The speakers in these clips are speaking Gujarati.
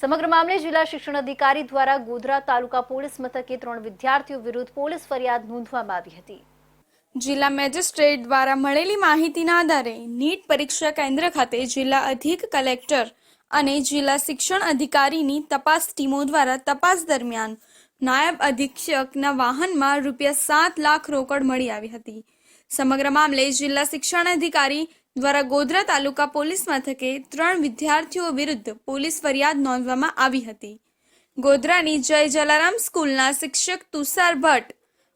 સમગ્ર મામલે જિલ્લા શિક્ષણ અધિકારી દ્વારા ગોધરા તાલુકા પોલીસ મથકે ત્રણ વિદ્યાર્થીઓ વિરુદ્ધ પોલીસ ફરિયાદ નોંધવામાં આવી હતી. જિલ્લા મેજિસ્ટ્રેટ દ્વારા મળેલી માહિતીના આધારે નીટ પરીક્ષા કેન્દ્ર ખાતે જિલ્લા અધિક કલેક્ટર અને જિલ્લા શિક્ષણ અધિકારીની તપાસ ટીમો દ્વારા તપાસ દરમિયાન નાયબ અધિક્ષકના વાહનમાં રૂપિયા સાત લાખ રોકડ મળી આવી હતી. સમગ્ર મામલે જિલ્લા શિક્ષણ અધિકારી દ્વારા ગોધરા તાલુકા પોલીસ મથકે ત્રણ વિદ્યાર્થીઓ વિરુદ્ધ પોલીસ ફરિયાદ નોંધવામાં આવી હતી. ગોધરાની જય જલારામ સ્કૂલના શિક્ષક તુષાર ભટ્ટ,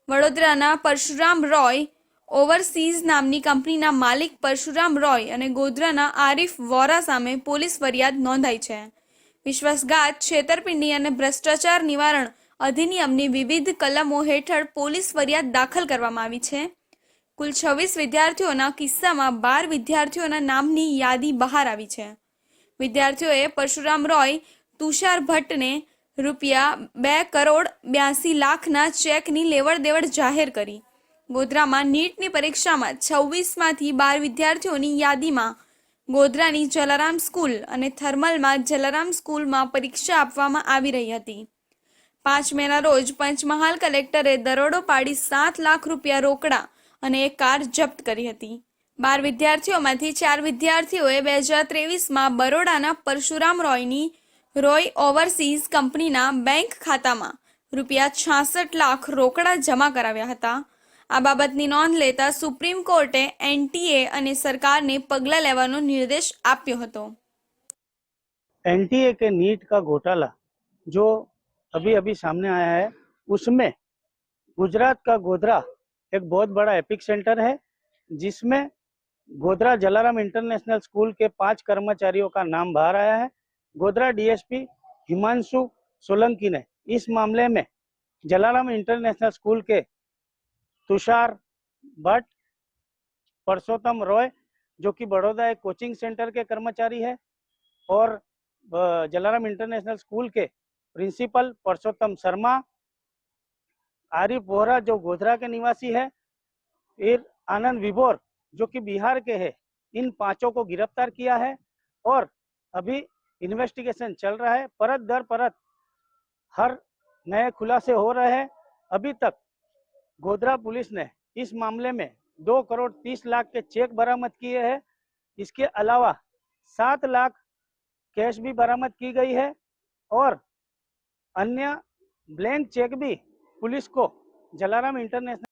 વડોદરાના પરશુરામ રોય, ઓવરસીઝ નામની કંપનીના માલિક પરશુરામ રોય અને ગોધરાના આરિફ વોરા સામે પોલીસ ફરિયાદ નોંધાઈ છે. વિશ્વાસઘાત, છેતરપિંડી અને ભ્રષ્ટાચાર નિવારણ અધિનિયમની વિવિધ કલમો હેઠળ પોલીસ ફરિયાદ દાખલ કરવામાં આવી છે. કુલ છવ્વીસ વિદ્યાર્થીઓના કિસ્સામાં બાર વિદ્યાર્થીઓના નામની યાદી બહાર આવી છે. વિદ્યાર્થીઓએ પરશુરામ રોય, તુષાર ભટ્ટને રૂપિયા બે કરોડ બ્યાસી લાખના ચેકની લેવડ દેવડ જાહેર કરી. ગોધરામાં નીટની પરીક્ષામાં છવ્વીસમાંથી બાર વિદ્યાર્થીઓની યાદીમાં ગોધરાની જલારામ સ્કૂલ અને થર્મલમાં જલારામ સ્કૂલમાં પરીક્ષા આપવામાં આવી રહી હતી. પાંચ મેના રોજ પંચમહાલ કલેક્ટરે દરોડો પાડી સાત લાખ રૂપિયા રોકડા અને એક કાર જપ્ત કરી હતી બાર વિદ્યાર્થીઓમાંથી ચાર વિદ્યાર્થીઓએ બે હજાર ત્રેવીસમાં બરોડાના પરશુરામ રોયની રોય ઓવરસીઝ કંપનીના બેંક ખાતામાં રૂપિયા છાસઠ લાખ રોકડા જમા કરાવ્યા હતા આ બાબતની નોંધ લેતા સુપ્રીમ કોર્ટે એનટીએ અને સરકારને પગલાં લેવાનો નિર્દેશ આપ્યો હતો एनटीए के नीट का घोटाला जो अभी अभी सामने आया है उसमें गुजरात का गोधरा एक बहुत बड़ा एपिक सेंटर है, जिसमें गोधरा जलाराम इंटरनेशनल स्कूल के पाँच कर्मचारियों का नाम बाहर आया है। गोधरा डीएसपी हिमांशु सोलंकी ने इस मामले में जलाराम इंटरनेशनल स्कूल के तुषार भट्ट, परसोत्तम रॉय, जो कि बड़ौदा एक कोचिंग सेंटर के कर्मचारी है, और जलाराम इंटरनेशनल स्कूल के प्रिंसिपल परसोत्तम शर्मा आरिफ वोहरा जो गोधरा के निवासी है, फिर आनंद विभोर, जो कि बिहार के है, इन पाँचों को गिरफ़्तार किया है और अभी इन्वेस्टिगेशन चल रहा है। परत दर परत हर नए खुलासे हो रहे हैं। अभी तक गोधरा पुलिस ने इस मामले में दो करोड़ तीस लाख के चेक बरामद किए हैं। इसके अलावा सात लाख कैश भी बरामद की गई है और अन्य ब्लैंक चेक भी पुलिस को जलाराम इंटरनेशनल